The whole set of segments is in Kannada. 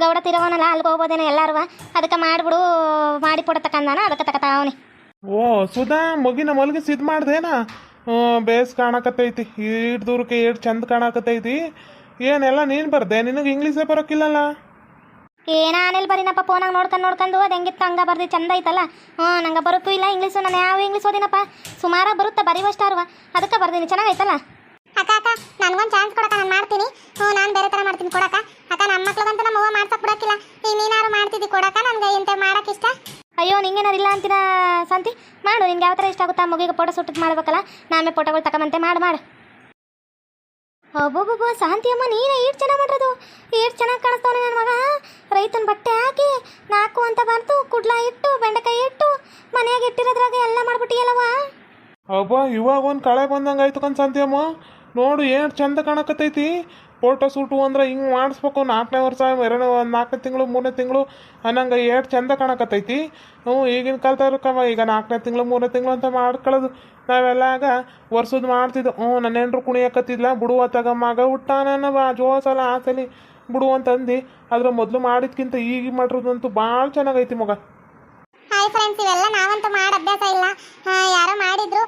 ಗೌಡ ತಿರೋವನಲ್ಲ ಅಲ್ಲಿಗೆ ಹೋಗ್ಬೋದೇನೋ ಎಲ್ಲಾರು ಅದಕ್ಕೆ ಮಾಡಿಬಿಡು ಮಾಡಿ ಕೊಡತಕ್ಕಂದಾನ ಅದಕ್ಕೆ ತಗತಾವನಿ ಓ ಸುಧಾ ಮಗಿನ ಮಲಗಿಸಿ ಇದು ಮಾಡ್ದೇನ? ಬೇಸ್ ಕಾಣಕತ್ತೈತಿ ಈಟ್ ದೂರಕ್ಕೆ ಏಟ್ ಚಂದ ಕಾಣಕತ್ತೈತಿ. ಏನೆಲ್ಲ ನೀನು ಬರ್ದೆ? ನಿನಗೆ ಇಂಗ್ಲೀಷೇ ಬರೋಕ್ಕಿಲ್ಲಲ್ಲ ಏನ ಆನೇಲಿ ಬರೀನಪ್ಪ ಫೋನಾಗ ನೋಡ್ಕೊಂಡು ನೋಡ್ಕೊಂಡು ಅದು ಹೆಂಗಿತ್ತು ಹಂಗೆ ಬರ್ದಿ ಚಂದ ಐತಲ್ಲ? ಹ್ಞೂ ನಂಗೆ ಬರುತ್ತೂ ಇಲ್ಲ ಇಂಗ್ಲೀಷು ನಾನು ಯಾವ ಇಂಗ್ಲೀಷ್ ಓದಿನಪ್ಪ? ಸುಮಾರಾಗಿ ಬರುತ್ತೆ ಬರೀವಷ್ಟಾರ್ವ? ಅದಕ್ಕೆ ಬರ್ದೀನಿ ಚೆನ್ನಾಗೈತಲ್ಲ? ಅಕ್ಕ ಅಕ್ಕ ನನ್ಗೊಂದು ಚಾನ್ಸ್ ಕೊಡಕ್ಕ ನಾನು ಮಾಡ್ತೀನಿ. ಹ್ಞೂ ನಾನು ಬೇರೆ ಥರ ಮಾಡ್ತೀನಿ ಕೊಡಕ್ಕ. ಅಕ್ಕ ನಮ್ಮ ಮಕ್ಳಿಗಂತೂ ನಮ್ಮ ಅವ್ವ ಮಾಡ್ಸಕ್ ಬಿಡಕ್ಕಿಲ್ಲ. ಈಗ ನೀನಾರು ಮಾಡ್ತಿದ್ದಿ ಕೊಡಕ್ಕ ನನ್ಗೆ ಇಂಥ ಮಾಡಕ್ಕೆ ಇಷ್ಟ? ಅಯ್ಯೋ ನಿಂಗೇನಾರು ಇಲ್ಲ ಸಂತಿ? ಶಾಂತಿ ಮಾಡು ನಿನ್ಗೆ ಯಾವ ಥರ ಇಷ್ಟ ಆಗುತ್ತಾ? ಮಗುಗೆ ಫೋಟೋ ಸುಟ್ಟು ಮಾಡ್ಬೇಕಲ್ಲ? ನಾಮೇ ಫೋಟೋಗಳು ತಗೊಂಬಂತೆ ಮಾಡು ಮಾಡು. ಒಬ್ಬೊಬ್ಬೊಬ್ಬ ಶಾಂತಿ ಅಮ್ಮ ನೀನೇ ಈಟ್ ಚೆನ್ನಾಗಿ ಮಾಡಿರೋದು. ಈಟ್ ಚೆನ್ನಾಗಿ ಕಾಣಿಸ್ತಾವನೆ ನನ್ನ ಮಗ. ರೈತನ ಬಟ್ಟೆ ಹಾಕಿ ನಾಲ್ಕು ಅಂತ ಬಂತು ಕುಡ್ಲ ಇಟ್ಟು ಬೆಂಡೆಕಾಯಿ ಇಟ್ಟು ಮನೆಯಾಗ ಇಟ್ಟಿರೋದ್ರಾಗ ಎಲ್ಲ ಮಾಡ್ಬಿಟ್ಟಿಯಲ್ಲವ ಅಬ್ಬಾ ಇವಾಗ ಒಂದು ಕಳೆ ಬಂದಂಗೆ ಆಯ್ತು ಕನ್ಸಂತಿಯಮ್ಮ ನೋಡು, ಏನು ಚಂದ ಕಾಣಕತ್ತೈತಿ? ಫೋಟೋ ಶೂಟು ಅಂದ್ರೆ ಹಿಂಗೆ ಮಾಡಿಸ್ಬೇಕು, ನಾಲ್ಕನೇ ವರ್ಷ, ಎರಡನೇ ಒಂದು ನಾಲ್ಕನೇ ತಿಂಗಳು, ಮೂರನೇ ತಿಂಗಳು, ಅನ್ನಂಗೆ ಎಷ್ಟು ಚಂದ ಕಾಣಕತ್ತೈತಿ. ಹ್ಞೂ, ಈಗಿನ ಕಾಲದವ್ರಕ್ಕವ ಈಗ ನಾಲ್ಕನೇ ತಿಂಗಳು, ಮೂರನೇ ತಿಂಗಳು ಅಂತ ಮಾಡ್ಕೊಳ್ಳೋದು. ನಾವೆಲ್ಲ ಆಗ ವರ್ಷದ ಮಾಡ್ತಿದ್ದು, ಹ್ಞೂ ನನ್ನ ಹೆಂಡ್ರು ಕುಣಿಯಕತ್ತಿದ್ಲ, ಬಿಡುವ ತಗ ಮಗ ಹುಟ್ಟಾನ ಬಾ ಜೋಸಲ ಆಸಲಿ. ಬಿಡು ಅಂತಂದು ಅದ್ರ ಮೊದಲು ಮಾಡಿದ್ಕಿಂತ ಈಗ ಮಾಡಿರೋದಂತೂ ಭಾಳ ಚೆನ್ನಾಗೈತಿ ಮಗ. ಹಾಯ್ ಫ್ರೆಂಡ್ಸ್ ಇವೆಲ್ಲ ನಾವಂತೂ ಮಾಡಿ ಅಭ್ಯಾಸ ಇಲ್ಲ. ಯಾರೋ ಮಾಡಿದ್ರು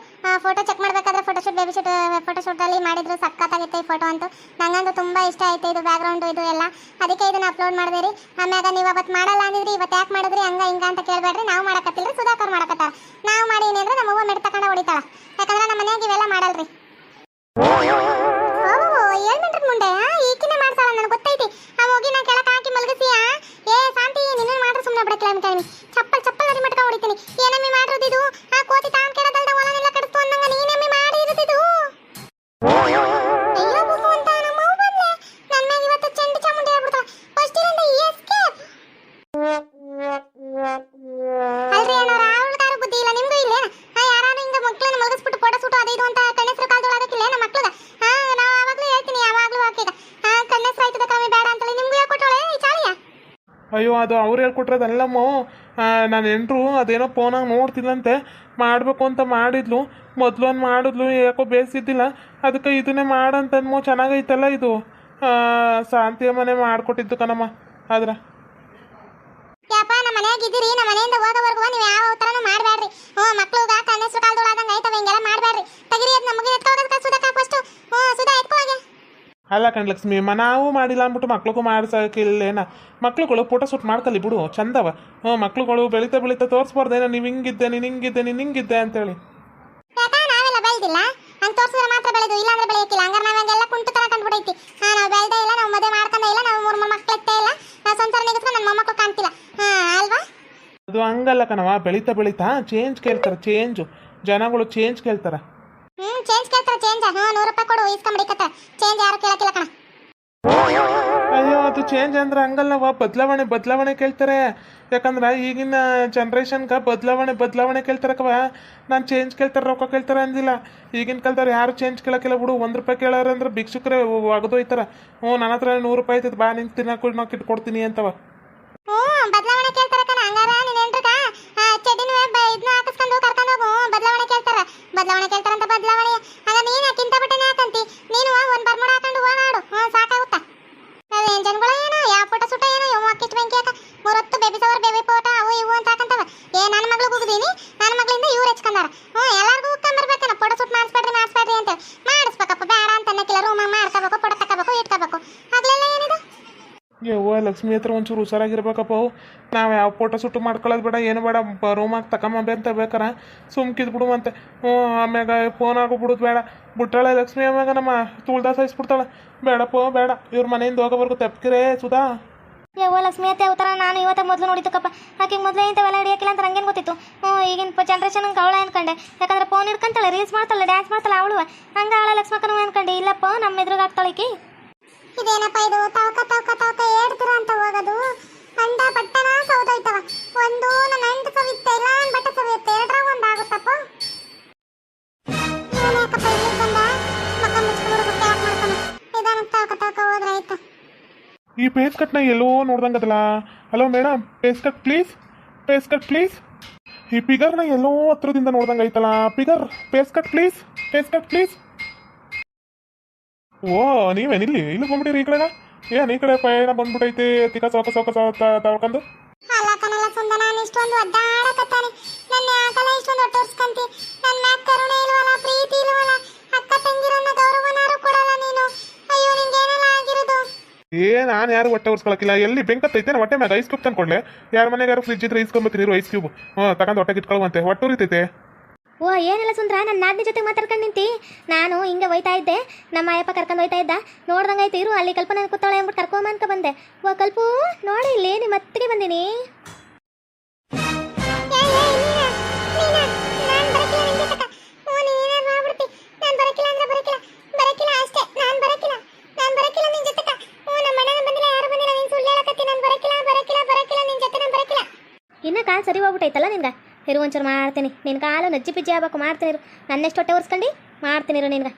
ಫೋಟೋ ಚೆಕ್ ಮಾಡ್ಬೇಕಾದ್ರೆ ಫೋಟೋ ಶೂಟ್ ಬೇಬಿ ಶೂಟ್ ಫೋಟೋಶೂಟಲ್ಲಿ ಮಾಡಿದ್ರು. ಸಖತ್ತಾಗಿತ್ತು ಈ ಫೋಟೋ ಅಂತೂ. ನಂಗಂತೂ ತುಂಬ ಇಷ್ಟ ಆಯ್ತು ಇದು ಬ್ಯಾಕ್ಗ್ರೌಂಡು ಇದು ಎಲ್ಲ. ಅದಕ್ಕೆ ಇದನ್ನ ಅಪ್ಲೋಡ್ ಮಾಡಿದ್ರಿ ಆಮ್ಯಾಗ ನೀವು ಅವತ್ತು ಮಾಡಲ್ಲ ಅಂದಿದ್ರಿ ಇವತ್ತು ಯಾಕೆ ಮಾಡಿದ್ರಿ, ಹಂಗ ಹಿಂಗ ಅಂತ ಕೇಳಬೇಡ್ರಿ. ನಾವು ರೀ ಸುಧಾಕರ್ ಮಾಡಕತ್ತಾರ. ನಾವು ಮಾಡಿ ಏನಂದ್ರೆ ನಮ್ಮ ಅವ್ವ ಮೆಡ್ ತಕೊಂಡು ಹೊಡಿತಾಳ. ಯಾಕಂದ್ರೆ ನಮ್ಮ ಮನೆಯಾಗ ಇವೆಲ್ಲ ಮಾಡಲ್ರಿ. ಮುಂದೆ ಈಕಿನೇ ಮಾಡ್ಸಾಳ, ನನಗೆ ಗೊತ್ತೈತಿ. ಆ ಹೋಗಿ ನಾ ಕೆಳಕ್ಕೆ ಹಾಕಿ ಮಲಗಿಸಿ ಏ, ಶಾಂತಿ ನಿನ್ನ ಮಾಡ್ರೆ ಸುಮ್ಮನೆ ಬಿಡಕ್ಕಿಲ್ಲ ಅನ್ಕೊಂಡು ಇಲ್ಲ. ಹಿಂಗ ಫೋಟೋ ಅಂತ ನಮ್ಮ ಬೇಡ ಈ ಅಯ್ಯೋ, ಅದು ಅವ್ರು ಹೇಳ್ಕೊಟ್ರದಲ್ಲಮ್ಮ ನಾನು ಎಂಟ್ರು ಅದೇನೋ ಫೋನಾಗ ನೋಡ್ತಿಲ್ಲಂತೆ ಮಾಡಬೇಕು ಅಂತ ಮಾಡಿದ್ಲು. ಮೊದಲು ಒಂದು ಮಾಡಿದ್ಲು, ಯಾಕೋ ಬೇಯಿಸಿದ್ದಿಲ್ಲ ಅದಕ್ಕೆ ಇದನ್ನೇ ಮಾಡಂತನ್ಮೋ. ಚೆನ್ನಾಗೈತಲ್ಲ ಇದು. ಶಾಂತಿಯ ಮನೆ ಮಾಡಿಕೊಟ್ಟಿದ್ದು ಕಣಮ್ಮ. ಆದ್ರೆ ಮನ್ಯಾಗ ಇದ್ದೀರಿ ನಮ್ಮ ಮನೆಯಿಂದ ಹೋಗೋವರೆಗೂ ನೀವು ಯಾವ ಉತ್ತರನು ಮಾಡಬೇಡ್ರಿ. ಹ್ಞೂ ಮಕ್ಳುಗ ಕಣ್ಣೆಸ್ರು ಕಾಲದೊಳಗಂಗೆ ಆಯ್ತವೆ ಹಿಂಗೆಲ್ಲ ಮಾಡಬೇಡ್ರಿ. ತೆಗಿರಿ ಅದು ನಮಗೆ ಎತ್ಕೋಗೋದಕ್ಕೆ ಸುಧಾಕ ಫಸ್ಟು ಹ್ಞೂ ಸುಧಾ ಎತ್ಕೋ ಹೋಗೆ. ಅಲ್ಲ ಕಣ್ಲಕ್ಷ್ಮಿ ಮ ನಾವು ಮಾಡಿಲ್ಲ ಅಂದ್ಬಿಟ್ಟು ಮಕ್ಳಿಗೂ ಮಾಡ್ಸೋಕಿಲ್ಲೇನ ಮಕ್ಳುಗಳು ಫೋಟೋ ಶೂಟ್ ಮಾಡ್ಕಲಿ ಬಿಡು ಚಂದವ. ಹ್ಞೂ ಮಕ್ಳುಗಳು ಬೆಳೀತಾ ಬೆಳೀತಾ ತೋರಿಸ್ಬಾರ್ದೇನೋ ನೀವು ಹಿಂಗಿದ್ದೆ ನೀನು ಹಿಂಗಿದ್ದೆ ನೀನು ಹಿಂಗಿದ್ದೆ ಅಂತೇಳಿ. ನಾವೆಲ್ಲ ಬೆಳೆದಿಲ್ಲ. ಹಂಗೆ ತೋರಿಸಿದ್ರೆ ಮಾತ್ರ ಬೆಳೆದು ಇಲ್ಲಾಂದ್ರೆ ಬೆಳೆಯಕ್ಕಿಲ್ಲ. ಹಂಗಾರೆ ನಾವೆಲ್ಲ ಕುಂಟು ತರ ಕಂಡುಬಿಡೈತಿ. ಹಾಂ ನಾವು ಬೆಳೆದೇ ಇಲ್ಲ ನಾವು ಮದುವೆ ಮಾಡ್ಕೊಂಡೇ ಇಲ್ಲ ನಾವು ಮೂರು ಮೂರು ಮಕ್ಳು ಎತ್ತೇ ಇಲ್ಲ. ನಾವು ಅದು ಹಂಗಲ್ಲ ಕಣವ ಬೆಳೀತಾ ಬೆಳೀತಾ ಚೇಂಜ್ ಕೇಳ್ತಾರೆ ಚೇಂಜ್ ಜನಗಳು ಚೇಂಜ್ ಕೇಳ್ತಾರೆ. ಹ್ಮ್ ಚೇಂಜ್ ಕೇಳ್ತಾರ ಚೇಂಜ್ ಹಾ ನೂರು ರೂಪಾಯಿ ಕೊಡು ಇಸ್ಕೊಂಬಿಡಿಕತ್ತ ಚೇಂಜ್ ಯಾರು ಕೇಳಕ್ಕಿಲ್ಲ ಕಣ. ಅಯ್ಯೋ ಅದು ಚೇಂಜ್ ಅಂದ್ರೆ ಹಂಗಲ್ಲವ ಬದಲಾವಣೆ ಬದಲಾವಣೆ ಕೇಳ್ತಾರೆ. ಯಾಕಂದ್ರೆ ಈಗಿನ ಜನ್ರೇಷನ್ಗೆ ಬದಲಾವಣೆ ಬದಲಾವಣೆ ಕೇಳ್ತಾರಕ್ಕವ ನಾನು ಚೇಂಜ್ ಕೇಳ್ತಾರೆ ರೊಕ್ಕ ಕೇಳ್ತಾರೆ ಅಂದಿಲ್ಲ. ಈಗಿನ ಕಾಲದವ್ರು ಯಾರು ಚೇಂಜ್ ಕೇಳಕ್ಕಿಲ್ಲ ಬಿಡು. ಒಂದು ರೂಪಾಯಿ ಕೇಳೋರು ಅಂದ್ರೆ ಭಿಕ್ಷುಕರೇ ಒಗ್ದೋಯ್ತಾರ. ಹ್ಞೂ ನನ್ನ ಹತ್ರ ನೂರು ರೂಪಾಯಿ ಐತದ ಬಾ ನಿಂಗೆ ತಿನ್ನಕ್ಕೆ ನಾವು ಕಿಟ್ಕೊಡ್ತೀನಿ ಅಂತವ. ಹ್ಞೂ ಬದಲಾವಣೆ ಕೇಳ್ತಾರ ಹಂಗಾರ ನೀನ್ ಹೆಂಡ್ರಗ ಚಡ್ಡಿನ ಇದನ್ನ ಹಾಕಿಸ್ಕೊಂಡು ಕರ್ಕೊಂಡು ಹೋಗು. ಬದಲಾವಣೆ ಕೇಳ್ತಾರ. ಬದಲಾವಣೆ ಕೇಳ್ತಾರಂತ ಬದಲಾವಣೆ. ಹಂಗ ನೀನ್ ಯಾಕಿಂತ ಬಟ್ಟೆನೇ ಹಾಕಂತಿ? ನೀನು ಒಂದ್ ಬರ್ಮುಡ ಹಾಕೊಂಡು ಓಡಾಡು ಹ್ಞೂ ಸಾಕಾಗುತ್ತಾ ಅದೇನ್ ಜನಗಳ ಏನೋ ಯಾವ ಫೋಟೋ ಸುಟ ಏನೋ ಇವ್ ಅಕ್ಕಿಷ್ಟು ಬೆಂಕಿ ಹಾಕ ಮೂರೊತ್ತು ಬೇಬಿ ಸವರ್ ಬೇಬಿ ಫೋಟೋ ಅವು ಇವು ಅಂತ ಹಾಕಂತವ ಏ ನನ್ನ ಮಗಳು ಹೋಗಿದೀನಿ ನನ್ನ ಮಗಳಿಂದ ಇವ್ರು ಹೆಚ್ಕೊಂಡಾರ ಹ್ಞೂ ಎಲ್ಲಾರ್ಗೂ ಹುಡ್ಕೊಂಬರ್ಬೇಕನ ಫೋಟೋ ಶೂಟ್ ಮಾಡಿಸ್ಬೇಡ್ರಿ ಮಾಡಿಸ್ಬೇಡ್ರಿ ಅಂತ ಮಾಡಿಸ್ಬೇಕಪ್ಪ ಬೇಡ ಅಂತ ಅನ್ನಕ್ಕಿಲ್ಲ ರೂಮಾಗ ಮಾಡ್ಕೋಬೇಕು ಫೋಟೋ ತಗೋಬೇಕು ಇಟ್ಕೋಬೇಕು ಆಗ್ಲೆಲ್ಲ ಏನಿದು ಯವ್ವ ಲಕ್ಷ್ಮಿ ಹತ್ರ ಒಂಚೂರು ಹುಷಾರಾಗಿರ್ಬೇಕಪ್ಪ. ನಾವು ಯಾವ ಫೋಟೋ ಶೂಟ್ ಮಾಡ್ಕೊಳ್ಳೋದು ಬೇಡ, ಏನು ಬೇಡ ರೂಮಾಗಿ ತಗೊಂಬ ಅಂತ ಬೇಕಾರ. ಸುಮ್ಕಿದ್ ಬಿಡುವಂತೆ ಹ್ಞೂ, ಆಮ್ಯಾಗ ಫೋನ್ ಆಗೋ ಬಿಡೋದು ಬೇಡ. ಬಿಟ್ಟಾಳೆ ಲಕ್ಷ್ಮಿ ಆಮ್ಯಾಗ ನಮ್ಮ ತುಳ್ದ ಸಾಯಿಸ್ಬಿಡ್ತಾಳೆ ಬೇಡಪ್ಪ, ಬೇಡ. ಇವ್ರ ಮನೆಯಿಂದ ಹೋಗೋವರೆಗೂ ತಪ್ಪಿರೇ ಸುಧಾ. ಯಾವ ಲಕ್ಷ್ಮಿ ಅತ್ತೆ, ಅವತಾರ ನಾನು ಇವತ್ತ ಮೊದಲು ನೋಡಿದ್ದಕ್ಕಪ್ಪ. ಆಕೆಗೆ ಮೊದಲೇ ಇಂಥವೆಲ್ಲ ಹಿಡಿಯೋಕ್ಕಿಲ್ಲ ಅಂತ ನಂಗೇನು ಗೊತ್ತಿತ್ತು? ಹ್ಞೂ, ಈಗಿನ ಜನ್ರೇಷನ್ ಅವಳ ಅನ್ಕೊಂಡೆ. ಯಾಕಂದ್ರೆ ಫೋನ್ ಹಿಡ್ಕೊಂತಾಳೆ ರೀಲ್ಸ್ ಮಾಡ್ತಾಳೆ ಡ್ಯಾನ್ಸ್ ಮಾಡ್ತಾಳೆ ಅವಳು. ಹಂಗೆ ಅವಳ ಲಕ್ಷ್ಮಕ್ಕನೂ ಅನ್ಕೊಂಡೆ. ಇಲ್ಲಪ್ಪ, ನಮ್ಮ ಎದುರುಗ ಆಗ್ತಾಳೆ ಈಕಿ. ಇದೇನಪ್ಪ ಇದು? ತವಕ ತವಕ ತವಕ ಏಡ್ತಿರ ಅಂತ ಹೋಗೋದು? ಅಂಡ ಪಟ್ಟನ ಸೌದೋಯ್ತವ. ಒಂದು, ನನ್ನ ಅಂಟು ಸವಿತ್ತೆ ಇಲ್ಲ, ನನ್ನ ಬಟ್ಟೆ ಸವಿಯುತ್ತೆ. ಎರಡರಾಗ ಒಂದು ಆಗುತ್ತಪ್ಪ? ಯಾಕಪ್ಪ ಇಲ್ಲಿ ಬಂದ? ಮಕ್ಕ ಮುಚ್ಕೊಂಡು ಬಟ್ಟೆ ಯಾಕೆ ಮಾಡ್ತಾನೆ? ನಿಧಾನ ತವಕ ತವಕ ಈ ಪೇಸ್ ಕಟ್ನ ಎಲ್ಲೋ ನೋಡ್ದಂಗದಲ್ಲ? Hello madam face cut please? Face cut please? ಈ ಪಿಗರ್ನ ಎಲ್ಲೋ ಹತ್ರದಿಂದ ನೋಡ್ದಂಗೆ ಐತಲ್ಲ figure face cut please? Face cut please? ಓ ನೀವೇನಿಲ್ಲಿ ಇಲ್ಲಿ? ಬಂದ್ಬಿಟ್ಟಿರಿ ಈ ಕಡೆಗ ಏನ್ ಈ ಕಡೆ ಪಯಣ ಬಂದ್ಬಿಟ್ಟೈತೆ ತಿಕ್ಕ ಸೋಕ ಸೋಕ ತಳ್ಕೊಂಡು? ಅಲ್ಲ ಕಣಲ್ಲ ಸುಂದ ನಾನು ಇಷ್ಟೊಂದು ಒದ್ದಾಡಕತ್ತಾನೆ. ನನ್ನ ಯಾಕಲ್ಲ ಇಷ್ಟೊಂದು ಒಟ್ಟೋರ್ಸ್ಕಂತಿ ನನ್ನ ಮ್ಯಾಗ ಕರುಣೆ ಇಲ್ವಲ್ಲ ಪ್ರೀತಿ ಇಲ್ವಲ್ಲ ಅಕ್ಕ ತಂಗಿರನ್ನ ಗೌರವನಾರು ಕೊಡಲ್ಲ ನೀನು. ಅಯ್ಯೋ ನಿಂಗೇನೆಲ್ಲ ಆಗಿರೋದು? ಏ ನಾನು ಯಾರು ಹೊಟ್ಟೆ ಉರ್ಸ್ಕೊಳಕಿಲ್ಲ ಎಲ್ಲಿ ಬೆಂಕತ್ತೈತೆ ಹೊಟ್ಟೆ ಮ್ಯಾಗ ಐಸ್ ಕ್ಯೂಬ್ ತಂದ್ಕೊಂಡೆ ಯಾರ ಮನೆಗೆ ಯಾರು ಫ್ರಿಜ್ ಇದ್ರೆ ಇಸ್ಕೊಂಬತ್ತೀನಿ ಐಸ್ ಕ್ಯೂಬ್. ಹ್ಞೂ ತಗೊಂಡು ಹೊಟ್ಟೆಗೆ ಇಟ್ಕೊಳ್ಳುವಂತೆ ಹೊಟ್ಟೆ ಉರಿತೈತೆ. ಓ ಏನಿಲ್ಲ ಸುಂದ್ರ ನನ್ನ ನಾದಿನ ಜೊತೆ ಮಾತಾಡ್ಕೊಂಡು ನಿಂತಿ. ನಾನು ಹಿಂಗೆ ಒಯ್ತಾ ಇದ್ದೆ ನಮ್ಮ ಅಯ್ಯಪ್ಪ ಕರ್ಕೊಂಡು ಹೋಯ್ತಾ ಇದ್ದ. ನೋಡ್ದಂಗಾಯ್ತು ಇರು ಅಲ್ಲಿ ಕಲ್ಪನೆ ಕೂತಾಳೆ ಅಂದ್ಬಿಟ್ಟು ಕರ್ಕೊಂಬ ಅಂತ ಬಂದೆ. ಓ ಕಲ್ಪು ನೋಡಿ ಇಲ್ಲಿ ನಿಮ್ಮ ಹತ್ತಿರ ಬಂದೀನಿ. ಇನ್ನ ಕಾಲ್ ಸರಿ ಹೋಗ್ಬಿಟ್ಟೈತಲ್ಲ ನಿನ್ಗೆ? ಇರು ಒಂಚೂರು ಮಾಡ್ತೀನಿ ನಿನ್ನ ಕಾಲು ನಜ್ಜಿ ಪಿಜ್ಜಿ ಆಗ್ಬೇಕು ಮಾಡ್ತೀನಿ ಇರು ನನ್ನೆಷ್ಟು ಹೊಟ್ಟೆ ಒರೆಸ್ಕೊಂಡು ಮಾಡ್ತೀನಿ ಇರು ನಿನ್ಗೆ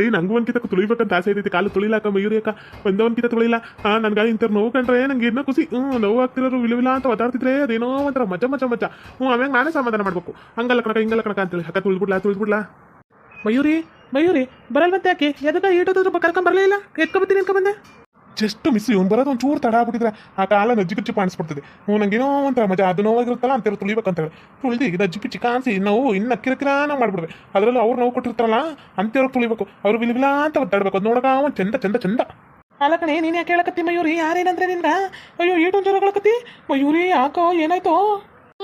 ಏಯ್ ನಂಗೂ ಒಂದ್ಕಿತ ತುಳಿಬೇಕಂತ ಆಸೆ ಐತಿ ಕಾಲು ತುಳಿಲಾಕ ಮಯೂರಿಯಕ್ಕ ಒಂದವನ್ಕಿತ ತುಳಿಲ್ಲ ಆ ನನಗೆ ಇಂಥ ನೋವು ಕಂಡ್ರೆ ನಂಗೆ ಇನ್ನೂ ಖುಷಿ. ಹ್ಞೂ ನೋವು ಆಗ್ತಿರೋರು ವಿಲುವಿಲ್ಲ ಅಂತ ಓದಾಡ್ತಿದ್ರೆ ಅದೇನೋ ಒಂಥರ ಮಜ ಮಜ ಮಜ. ಹ್ಞೂ ಆಮ್ಯಾಗ ನಾನೇ ಸಮಾಧಾನ ಮಾಡ್ಬೇಕು. ಹಂಗಲ್ಲ ಕಣಕ ಹಿಂಗಲ್ಲ ಕಣಕ ಅಂತೇಳಿ. ಅಕ್ಕ ತುಳಿದ್ಬಿಡ್ಲಾ ತುಳಿದ್ಬಿಡ್ಲಾ? ಮಯೂರಿ ಮಯೂರಿ, ಬರಲ್ವಂತೆ ಯಾಕೆ ಎದಕ್ಕ ಬರಲೇ ಇಲ್ಲ? ಎತ್ಕೊಬತ್ತೀನಿ ಅನ್ಕೊಂಬಂದೆ ಜಸ್ಟ್ ಮಿಸ್ ಇವ್ನು ಬರೋದು ಒಂದು ಚೂರು ತಡ ಆಗ್ಬಿಟ್ಟಿದ್ರೆ ಆ ಕಾಲ ನಜ್ಜಿ ಪಿಚ್ಚಿ ಕಾಣಿಸ್ಬಿಡ್ತದೆ. ಹ್ಞೂ, ನಂಗೇನೋ ಒಂಥರ ಮಜಾ. ಅದು ನೋವಾಗಿರುತ್ತಲ್ಲ ಅಂತೇಳಿ ತುಳಿಬೇಕಂತ ಹೇಳಿ ತುಳಿದು ಈಗ ನಜ್ಜಿ ಪಿಚ್ಚಿ ಕಾಣಿಸಿ ನೋವು ಇನ್ನು ಕಿರಕಿರಾನ ಮಾಡ್ಬಿಡ್ವೆ. ಅದರಲ್ಲೂ ಅವ್ರು ನೋವು ಕೊಟ್ಟಿರ್ತಾರಲ್ಲ ಅಂತೇವ್ರು ತುಳಿಬೇಕು. ಅವ್ರು ವಿಲಿವಿಲ ಅಂತ ಒದ್ದಾಡ್ಬೇಕು. ಅದು ನೋಡಕ ಒಂದು ಚಂದ ಚಂದ ಚಂದ. ಅಲ್ಲ ಕಣೆ, ನೀನು ಯಾಕೆ ಹೇಳಕತ್ತಿ ಮಯೂರಿ? ಯಾರೇನಂದ್ರೆ ನಿನ್ನ ಅಯ್ಯೋ ಏಟೊಂದು ಜನ ಮಯೂರಿ, ಯಾಕೋ, ಏನಾಯ್ತು?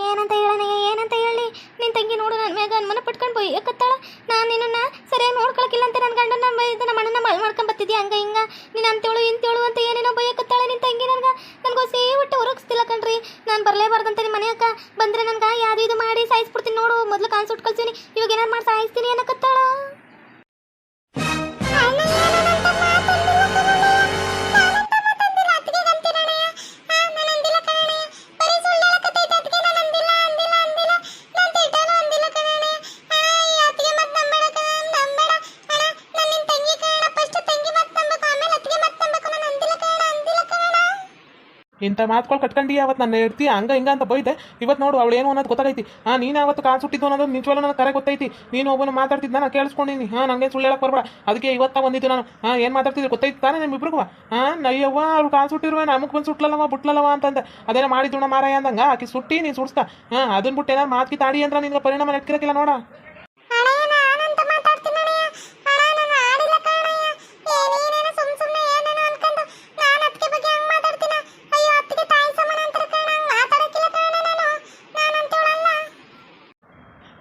ಏನಂತ ಹೇಳನೆ ಏನಂತ ಹೇಳಿ? ನಿನ್ ತಂಗಿ ನೋಡು ನನ್ನ ಮ್ಯಾಗ ಮನ ಪಟ್ಕೊಂಡು ಬೈ, ಯಾಕತ್ತಾಳ? ನಾನು ನಿನ್ನನ್ನು ಸರಿಯಾಗಿ ನೋಡ್ಕೊಳಕಿಲ್ಲ ಅಂತ ನನ್ನ ಗಂಡನ ನಮ್ಮ ಅಣ್ಣನ ಮಳ್ ಮಾಡ್ಕೊಂಡ್ ಬತ್ತಿದ್ಯಾ ಹಂಗ ಹಿಂಗ? ನೀನು ಅಂತೇಳು, ಇಂತೇಳು ಅಂತ ಏನೇನೋ ಬೈಯಕತ್ತಾಳೆ ನಿನ್ ತಂಗಿ ನನಗೆ? ನನ್ಗೆ ಸೇ ಒಟ್ಟು ಹೊರಗಿಸ್ತಿಲ್ಲ ಕಣ್ರಿ. ನಾನು ಬರಲೇಬಾರ್ದಂತ ನಿಮ್ಮ ಮನೆಯಕ್ಕ ಬಂದ್ರೆ ನನಗೆ ಯಾವ್ದು ಇದು ಮಾಡಿ ಸಾಯಿಸ್ಬಿಡ್ತೀನಿ ನೋಡು. ಮೊದ್ಲು ಕಾನ್ಸ್ ಉಟ್ಕೊಳ್ತೀನಿ ಇವಾಗ ಏನಾರು ಮಾಡಿ ಸಾಯಿಸ್ತೀನಿ ಅನ್ನಕತ್ತಾಳ? ಇಂಥ ಮಾತುಗಳು ಕಟ್ಕೊಂಡು ಅವತ್ತು ನನ್ನ ಹೇಳ್ತಿ, ಹಂಗ ಹಿಂಗ ಅಂತ ಬೈದೆ. ಇವತ್ತು ನೋಡು, ಅವಳು ಏನು ಅನ್ನೋದು ಗೊತ್ತಾಗೈತಿ. ಹಾಂ ನೀನು ಅವತ್ತು ಕಾಲು ಸುಟ್ಟಿದ್ದು ಅನ್ನೋದು ನಿಜವಾಗ್ಲೂ ನನಗೆ ಕರೆ ಗೊತ್ತೈತಿ. ನೀನು ಒಬ್ಬನ ಮಾತಾಡ್ತಿದ್ದ ನಾನು ಕೇಳಿಸ್ಕೊಂಡಿನಿ. ಹಾ ನಂಗೆ ಸುಳ್ಳು ಹೇಳಕ್ಕೆ ಬರಬೇಡ. ಅದಕ್ಕೆ ಇವತ್ತ ಬಂದಿದ್ದು ನಾನು. ಹಾ ಏನು ಮಾತಾಡ್ತಿದ್ದೆ ಗೊತ್ತೈತಿ ತಾನೇ ನಿಮ್ಮಿಬ್ರಿಗೂ ಹಾ ನಯ್ಯವ್ವ, ಅವ್ಳು ಕಾಲು ಸುಟ್ಟಿರುವ, ನಮಗೆ ಬಂದು ಸುಟ್ಲಲ್ಲವ, ಬಿಟ್ಲಲ್ಲವ ಅಂತಂದೆ. ಅದೇನೋ ಮಾಡಿದ್ದು ಮಾರಾಯ ಅಂದಂಗ. ಆಕಿ ಸುಟ್ಟಿ, ನೀನು ಸುಡಿಸ್ತಾ ಹಾಂ ಅದನ್ನ ಬಿಟ್ಟು ಏನಾರು ಮಾತ್ಕಿ ತಾಡಿ ಅಂದ್ರೆ ನಿನ್ಗೆ ಪರಿಣಾಮ ನೆಟ್ಕಿರಕ್ಕಿಲ್ಲ ನೋಡ.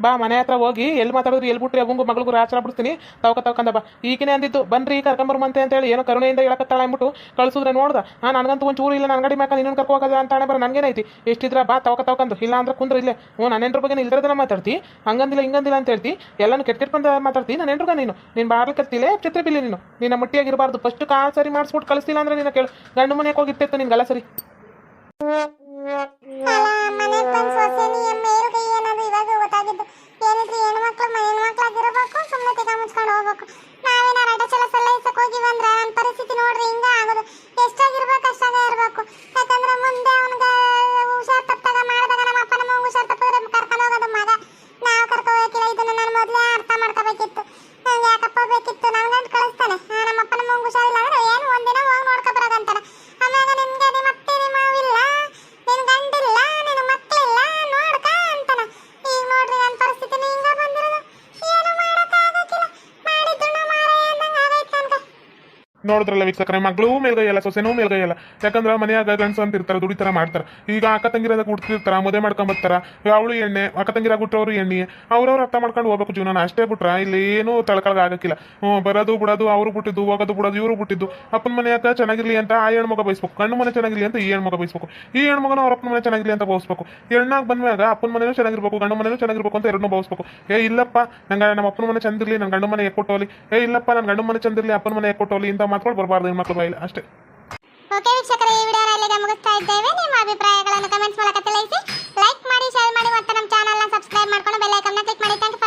ಬಾ, ಮನೆ ಹತ್ರ ಹೋಗಿ, ಎಲ್ಲಿ ಮಾತಾಡಿದ್ರು, ಎಲ್ಲಿ ಬಿಟ್ರಿ, ಅವಂಗು ಮಗಳಿಗೂ ರಾಚನ ಬಿಡ್ತೀನಿ. ತವಕ ತವಕಂದ ಬಾ. ಈಗಿನೇ ಅಂದಿದ್ದು, ಬನ್ರಿ ಕರ್ಕೊಂಬರ್ಮಂತೆ ಅಂತೇಳಿ ಏನೋ ಕರುಣೆಯಿಂದ ಹೇಳಕತ್ತಾಳೆ ಅಂದ್ಬಿಟ್ಟು ಕಳಿಸಿದ್ರೆ ನೋಡ್ದ. ಹಾಂ ನನಗಂತೂ ಒಂದು ಚೂರು ಇಲ್ಲ ನನ್ನ ಗಡಿ ಮ್ಯಾಕ ಇನ್ನೊಂದು ಕರ್ಕೊ ಹೋಗೋದ ಅಂತ ಬರ ನನಗೇನೈತಿ ಎಷ್ಟಿದ್ರ, ಬಾ, ತವಕ ತವಕಂದು ಇಲ್ಲ ಅಂದ್ರೆ ಕುಂದ್ರ ಇಲ್ಲೇ. ಹ್ಞೂ ಎಂಟ್ರ ಬಗ್ಗೆ ಇಲ್ದ್ರದನ್ನ ಮಾತಾಡ್ತಿ? ಹಂಗಂದಿಲ್ಲ, ಹಿಂಗಂದಿಲ್ಲ ಅಂತ ಹೇಳ್ತಿ. ಎಲ್ಲಾನು ಕೆಟ್ಟ ಕೆಟ್ಟ ಬಂದ ಮಾತಾಡ್ತಿ. ನಾನು ಎಂಟ್ರಗ ನೀನು? ನೀನು ಬಾರ್ಲಿಕ್ಕತ್ತಿಲೆ ಚಿತ್ರ ಬಿಲ್ಲಿ ನೀನು? ನಿನ್ನ ಮುಟ್ಟಿಯಾಗಿರಬಾರ್ದು. ಫಸ್ಟ್ ಕಾಲ್ ಸರಿ ಮಾಡಿಸ್ಬಿಟ್ಟು ಕಳಿಸ್ತಿಲ್ಲ ಅಂದ್ರೆ ನಿನ್ನ ಕೇಳು. ಗಂಡು ಮನೆಗೆ ಹೋಗಿರ್ತಿತ್ತು ನಿನ್ಗೆಲ್ಲ ಸರಿ. ನೋಡಿದ್ರಲ್ಲ ವೀಕ್ಷಕರೇ ಮಗಳು, ಮೇಲ್ಗೈಯಲ್ಲ, ಸೊಸೆನೂ ಮೇಲ್ಗೈಯಲ್ಲ. ಯಾಕಂದ್ರೆ ಮನೆಯಾಗ ಗಂಡಸು ಅಂತ ಇರ್ತಾರೆ, ದುಡಿತಾರ, ಮಾಡ್ತಾರೆ. ಈಗ ಅಕ್ಕ ತಂಗಿರಾಗ ಹುಡ್ತಿರ್ತಾರ ಮದುವೆ ಮಾಡ್ಕೊಂಬರ್ತಾರ ಅವಳು ಎಣ್ಣೆ, ಅಕ್ಕ ತಂಗಿರ ಬಿಟ್ಟವ್ರು ಎಣ್ಣೆ, ಅವ್ರವ್ರು ಅರ್ಥ ಮಾಡ್ಕೊಂಡು ಹೋಗ್ಬೇಕು ಜೀವನ ಅಷ್ಟೇ ಬಿಟ್ರ ಇಲ್ಲಿ ಏನು ತಳಕಳಗ ಆಗಕ್ಕಿಲ್ಲ. ಬರೋದು ಬಿಡೋದು, ಅವ್ರು ಬಿಟ್ಟಿದ್ದು, ಹೋಗೋದು ಬಿಡೋದು, ಇವರು ಬಿಟ್ಟಿದ್ದು. ಅಪ್ಪನ ಮನೆಯಾಗ ಚೆನ್ನಾಗಿರ್ಲಿ ಅಂತ ಆ ಹೆಣ್ಮಗ ಬಯಸ್ಬೇಕು. ಕಣ್ಣು ಮನೆ ಚೆನ್ನಾಗಿರ್ಲಿ ಅಂತ ಈ ಹೆಣ್ಮಗ ಬಯಸ್ಬೇಕು. ಈ ಹೆಣ್ಮಗನ ಅವ್ರ ಅಪ್ಪನ ಮನೆ ಚೆನ್ನಾಗಿರ್ಲಿ ಅಂತ ಬಯಸ್ಬೇಕು. ಹೆಣ್ಣಾಗ ಬಂದಾಗ ಅಪ್ಪನ ಮನೆಯೂ ಚೆನ್ನಾಗಿರ್ಬೇಕು, ಗಂಡು ಮನೆಯೂ ಚೆನ್ನಾಗಿರ್ಬೇಕು ಅಂತ ಎರಡನ್ನೂ ಬಯಸ್ಬೇಕು. ಏ, ಇಲ್ಲಪ್ಪ, ನಂಗೆ ನಮ್ಮ ಅಪ್ಪನ ಮನೆ ಚಂದಿರ್ಲಿ ನನ್ನ ಗಂಡು ಮನೆ ಕೊಟ್ಟೋಲಿ ಏ, ಇಲ್ಲಪ್ಪ ನನ್ನ ಗಂಡು ಮನೆ ಚಂದಿರ್ಲಿ, ಅಪ್ಪನ ಮನೆ ಕೊಟ್ಟೋಲಿ ಇಂಥ ಕರ್ಕೊಂಡು ಬರಬಾರ್ದು, ಹೆಣ್ಮಕ್ಳು ಬಾಯಿಲಿ ಅಷ್ಟೇ. ಓಕೆ ವೀಕ್ಷಕರೇ, ಈ ವಿಡಿಯೋನ ಇಲ್ಲಿಗೆ ಮುಗಿಸ್ತಾ ಇದ್ದೇವೆ. ನಿಮ್ಮ ಅಭಿಪ್ರಾಯಗಳನ್ನು ಕಮೆಂಟ್ಸ್ ಮೂಲಕ ತಿಳಿಸಿ. ಲೈಕ್ ಮಾಡಿ ಶೇರ್ ಮಾಡಿ ಮತ್ತು ನಮ್ಮ ಚಾನಲ್ನ ಸಬ್ಸ್ಕ್ರೈಬ್ ಮಾಡ್ಕೊಂಡು ಬೆಲ್ ಐಕನ್ನ ಕ್ಲಿಕ್ ಮಾಡಿ. Thank you